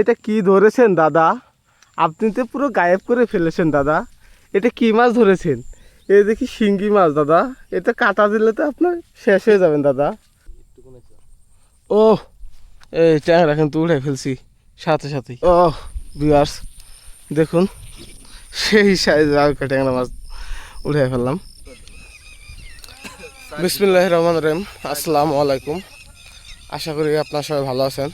এটা কি ধরেছেন, দাদা? আপনি তো পুরো গায়েব করে ফেলেছেন, দাদা। এটা কি মাছ ধরেছেন? এ দেখি শিঙ্গি মাছ, দাদা। এটা কাটা দিলে তো আপনার শেষ হয়ে যাবেন, দাদা। ও এই ট্যাংরা কিন্তু উঠে ফেলছি। সাথে সাথেই। ও বিয়ার্স দেখুন, সেই সাইজ আলকা ট্যাংরা মাছ উঠে ফেললাম। বিসমিল্লাহ রহমান রহিম। আসসালামু আলাইকুম। আশা করি আপনার সবাই ভালো আছেন।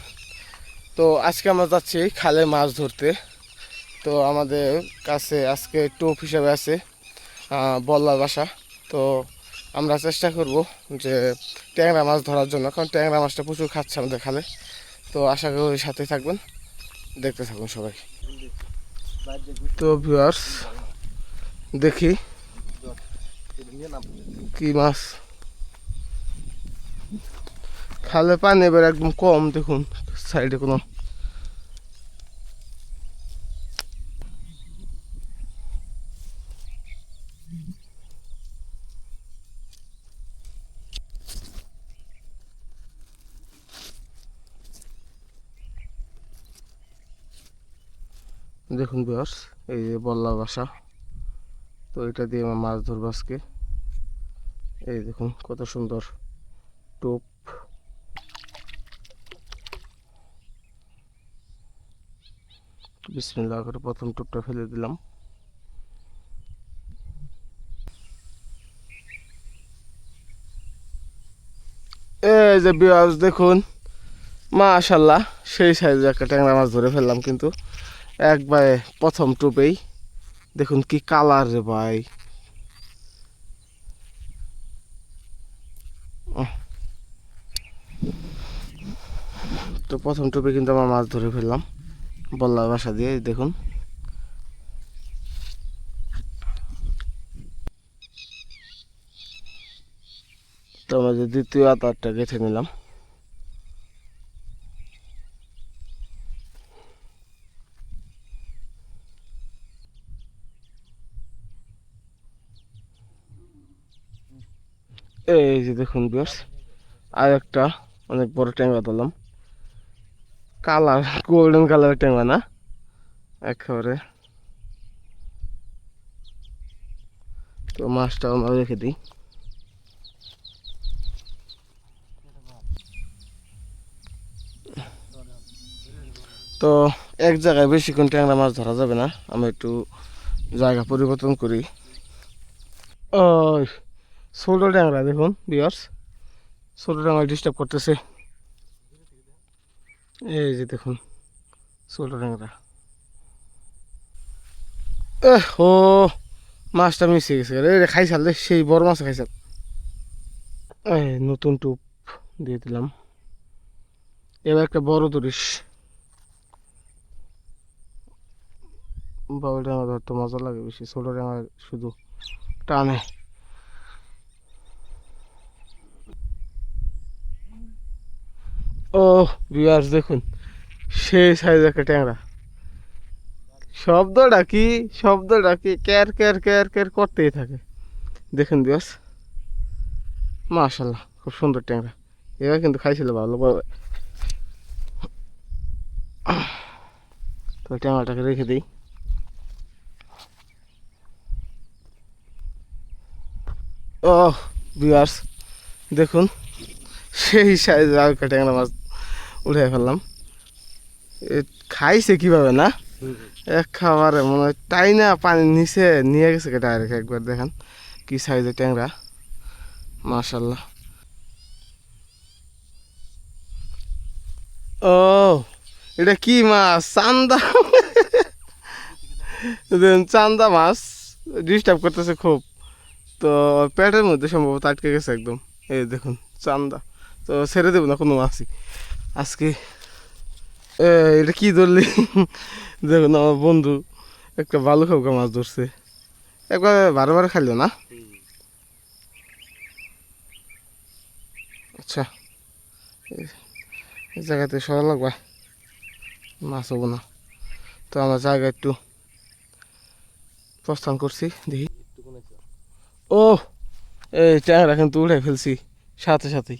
তো আজকে আমরা যাচ্ছি খালে মাছ ধরতে। তো আমাদের কাছে আজকে টোপ হিসাবে আছে বল্লার বাসা। তো আমরা চেষ্টা করব যে ট্যাংরা মাছ ধরার জন্য, কারণ ট্যাংরা মাছটা প্রচুর খাচ্ছে আমাদের খালে। তো আশা করি সাথে থাকবেন, দেখতে থাকুন সবাই। তো ভিউয়ার্স দেখি কি মাছ। খালে পানি এবার একদম কম, দেখুন, সাইডে কোনো দেখুন বিয়ার্স এই যে বল্লা বাসা। তো এটা দিয়ে আমার মাছ ধরবো আজকে। এই দেখুন কত সুন্দর টোপ। বিসমিল্লাহ করে প্রথম টোপটা ফেলে দিলাম। এই যে বিয়ার্স দেখুন, মাশাল্লাহ, সেই সাইজের একটা ট্যাংরা মাছ ধরে ফেললাম কিন্তু। একবারে প্রথম টোপেই। দেখুন কি কালার রে ভাই। তো প্রথম টোপে কিন্তু আমার মাছ ধরে ফেললাম। বল্লার বাসা দিয়ে দেখুন। তো আমাদের দ্বিতীয় আতারটা গেঁথে নিলাম। এই যে দেখুন বিয়ার্স আর একটা অনেক বড় ট্যাঙ্গা ধরলাম। কালার গোল্ডেন কালার ট্যাঙ্গা না? একেবারে। তো মাছটা আমরা রেখে দিই। তো এক জায়গায় বেশিক্ষণ ট্যাংরা মাছ ধরা যাবে না। আমি একটু জায়গা পরিবর্তন করি। ওই ছোটো ট্যাংরা দেখুন বিয়ার্স ছোটো ট্যাংরা ডিস্টার্ব করতেছে। এই যে দেখুন ছোটো ট্যাংরা ও, মাছটা মিশে গেছে। রে রে খাইছাল রে, সেই বড় মাছ খাইছাল। এই, নতুন টুপ দিয়ে দিলাম। এবার একটা বড় ধরিস বাবুল ট্যাংরা ধরতে মজা লাগে বেশি ছোটো ট্যাংরা শুধু টানে। বিয়ার্স দেখুন, সেই সাইজ একটা ট্যাংরা। শব্দটা কি? শব্দটা কি? ক্যার ক্যার ক্যার ক্যার করতেই থাকে। দেখুন বিয়ার্স মাশাল্লাহ খুব সুন্দর ট্যাংরা। এবার কিন্তু খাইছিল ভালো তো ট্যাংরাটাকে রেখে দিই। ও বিয়ার্স দেখুন, সেই সাইজ আর ট্যাংরা মাছ উঠে ফেললাম। এ খাইছে কীভাবে না? এক খাবারে মনে হয় তাই না পানির নিচে নিয়ে গেছে ডাইরেক্ট একবার দেখেন কি সাইজের ট্যাংরা। মাশাল্লাহ ও এটা কি মাছ? চান্দা। দেখুন, চান্দা মাছ। ডিস্টার্ব করতেছে খুব। তো পেটের মধ্যে সম্ভবত আটকে গেছে একদম। এই দেখুন চান্দা। তো ছেড়ে দেবো না কোনো মাছই। আজকে এটা কি ধরলি? দেখুন আমার বন্ধু একটা ভালো খাবকা মাছ ধরছে। একবার বারে বারে খাইলো না? আচ্ছা এই- জায়গাতে সরা লাগবে। মাছ হব না। তো আমরা জায়গা একটু প্রস্থান করছি, দেখি। ও, এই ট্যাংরা কিন্তু উঠে ফেলছি, সাথে সাথেই।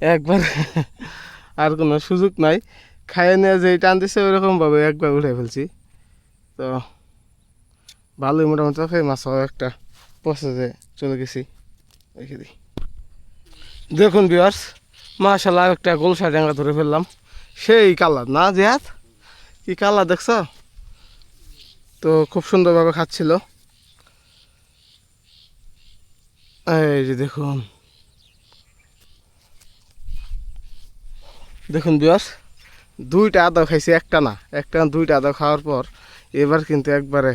একবার আর কোনো সুযোগ নাই। খাইয়ে নিয়ে যে টান দিচ্ছে ওইরকমভাবে একবার উঠে ফেলছি। তো, ভালোই মোটামুটি খেয়ে মাছ একটা পচে চলে গেছি। রেখে দিই। দেখুন বিয়ার্স মাশাল্লাহ একটা গোলসা ড্যাঙ্গা ধরে ফেললাম। সেই কালার না জিহাদ কি কালার দেখছ? তো, খুব সুন্দরভাবে খাচ্ছিল। এই যে দেখুন। দেখুন বিয়ার্স দুইটা আদা খাইছি, একটা না। একটা দুইটা আদা খাওয়ার পর এবার কিন্তু একবারে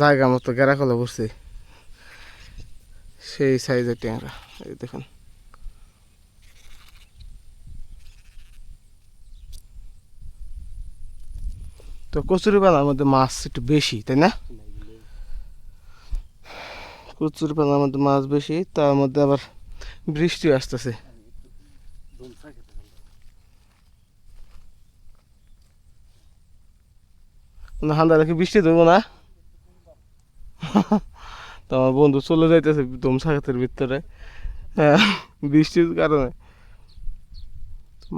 জায়গা মতো গেরা কলে বসছি সেই সাইজের ট্যাংরা, এই দেখুন। তো কচুরি পানার মধ্যে মাছ একটু বেশি, তাই না? কচুরি পানার মধ্যে মাছ বেশি, তার মধ্যে আবার বৃষ্টি আসতেছে। হান্দা রেখে বৃষ্টি দেবো না? তো আমার বন্ধু চলে যাইতেছে ধুমসা খাতের ভিতরে। হ্যাঁ, বৃষ্টির কারণে।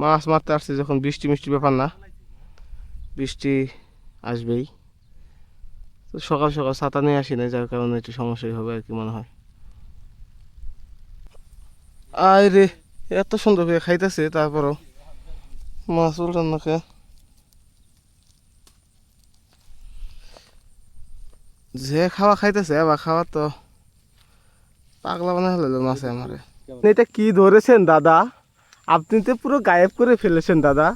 মাছ মারতে আসছে যখন বৃষ্টি মিষ্টি ব্যাপার না। বৃষ্টি আসবেই। তো সকাল সকাল ছাতা নিয়ে আসি না যার কারণে একটু সমস্যাই হবে আর কি মনে হয়। আয় রে এত সুন্দর খাইতেছে তারপরও মাছ উল্টান না খেয়ে যে খাওয়া খাইতেছে, আবার খাওয়া তো পাগলা বানা হলো মাছে আমারে। এটা কি ধরেছেন, দাদা? আপনি তো পুরো গায়েব করে ফেলেছেন, দাদা।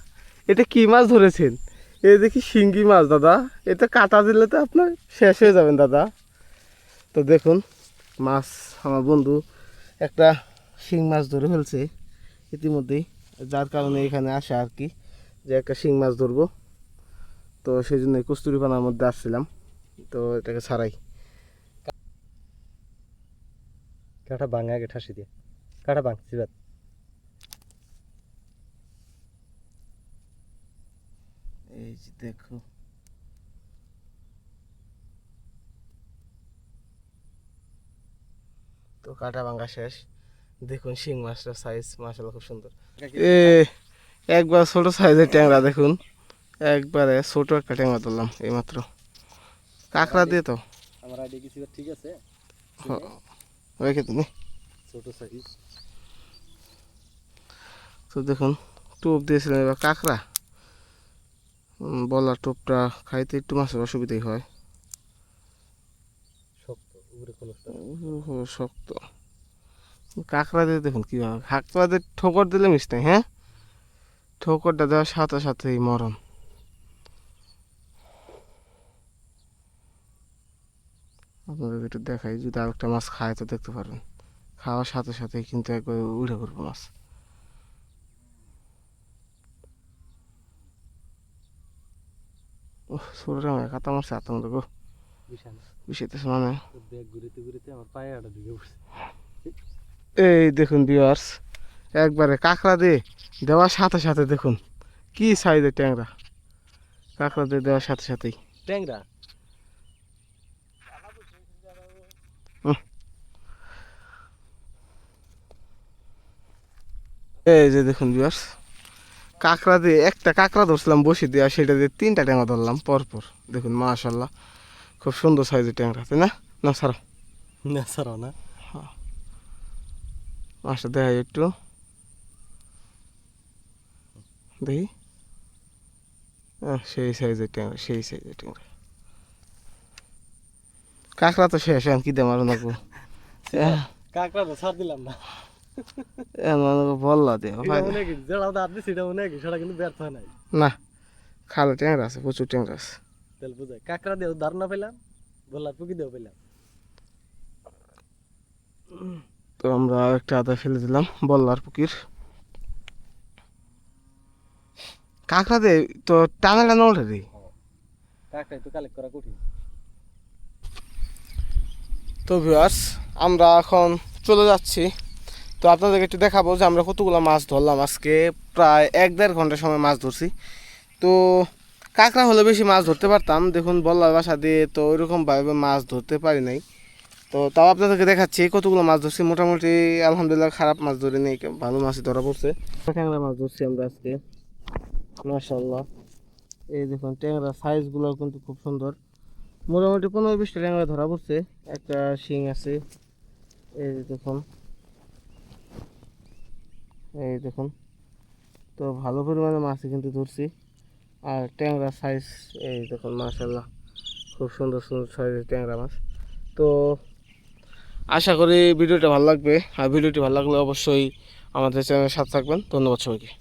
এটা কি মাছ ধরেছেন? এই দেখি শিঙ্গি মাছ, দাদা। এটা কাটা দিলে তো আপনার শেষ হয়ে যাবেন, দাদা। তো দেখুন, মাছ, আমার বন্ধু একটা শিং মাছ ধরে ফেলছে ইতিমধ্যেই। যার কারণে এখানে আসে আর কি, যে একটা শিং মাছ ধরবো। তো সেই জন্য কস্তুরি পানার মধ্যে আসছিলাম। তো এটাকে ছাড়াই। কাটা ভাঙা আগে ঠাসি দিয়ে। কাটা ভাঙ সিবাত এই যে দেখো। তো কাটা ভাঙা শেষ। দেখুন শিং মাছটার সাইজ মাসাল্লাহ খুব সুন্দর। এ একবার ছোট সাইজের ট্যাংরা দেখুন। একবারে ছোট একটা ট্যাংরা ধরলাম এইমাত্র। কাঁকড়া দিয়ে তো। আমার আইডি কি সিবাত ঠিক আছে। রেখে তুমি ছোট সাইজ তো দেখুন টোপ দিয়েছিলেন এবার কাঁকড়া। বলার টোপটা খাইতে একটু মাছের অসুবিধাই হয়। শক্ত কাঁকড়া দিয়ে দেখুন কীভাবে। কাঁকড়া দিয়ে ঠোকর দিলে মিশতে হ্যাঁ? ঠোকরটা দেওয়ার সাথে সাথেই মরণ। আপনাদের একটু দেখাই যদি আর একটা মাছ খায় তো দেখতে পারবেন। খাওয়ার সাথে সাথেই কিন্তু একবার উড়ে পড়ব মাছ। ওহ ছোটো আমার কাতা মারছে হাতের মতো গো। বিশাল। মানে। এই দেখুন ভিউয়ার্স একবারে কাঁকড়া দিয়ে দেওয়ার সাথে সাথে দেখুন কি সাইজের ট্যাংরা। কাঁকড়া দিয়ে দেওয়ার সাথে সাথেই। ট্যাংরা? এই যে দেখুন ভিউয়ার্স কাঁকড়া দিয়ে একটা কাঁকড়া ধরছিলাম বসে দিয়ে আর সেটা দিয়ে তিনটা ট্যাংরা ধরলাম পরপর। দেখুন মাশাল্লাহ খুব সুন্দর সাইজের ট্যাংরা তাই না? না সারা না সারাও না। হ্যাঁ। মাছটা দেখাই একটু। দেখি। সেই সাইজের ট্যাংরা সেই সাইজের ট্যাংরা। কাঁকড়া তো শেষ এখন কি দেমার নাকবো কাকড়া তো ছাড় দিলাম না। বললা সেটা কিন্তু ব্যর্থ হয় নাই? না খালে ট্যাংরা আছে প্রচুর ট্যাংরা আছে। তেল কাকড়া ধারণা পেলাম বললার পুকি পেলাম। তো আমরা একটা আদা ফেলে দিলাম বল্লার পুকির। কাঁকড়া দে তো টানা টানা ওঠে রে। কালেক্ট করা কঠিন। তো ভিউয়ার্স আমরা এখন চলে যাচ্ছি তো আপনাদেরকে একটু দেখাবো যে আমরা কতগুলো মাছ ধরলাম আজকে। প্রায় এক দেড় ঘণ্টা সময় মাছ ধরছি। তো কাঁকড়া হলে বেশি মাছ ধরতে পারতাম। দেখুন, বল্লার বাসা দিয়ে তো ওইরকমভাবে মাছ ধরতে পারি নাই। তো তাও আপনাদেরকে দেখাচ্ছি, কতগুলো মাছ ধরছি। মোটামুটি আলহামদুলিল্লাহ খারাপ মাছ ধরে নেই, ভালো মাছই ধরা পড়ছে। ট্যাংরা মাছ ধরছি আমরা আজকে। মাশাল্লাহ এই দেখুন ট্যাংরা সাইজগুলো কিন্তু খুব সুন্দর। মোটামুটি পনেরো বিশটা ট্যাংরা ধরা পড়ছে। একটা শিং আছে। এই দেখুন। এই দেখুন। তো ভালো পরিমাণে মাছ কিন্তু ধরছি। আর ট্যাংরা সাইজ এই দেখুন মাশাল্লাহ খুব সুন্দর সুন্দর সাইজের ট্যাংরা মাছ। তো আশা করি ভিডিওটা ভালো লাগবে। আর ভিডিওটি ভালো লাগলে অবশ্যই আমাদের চ্যানেলের সাথে থাকবেন। ধন্যবাদ সবাইকে।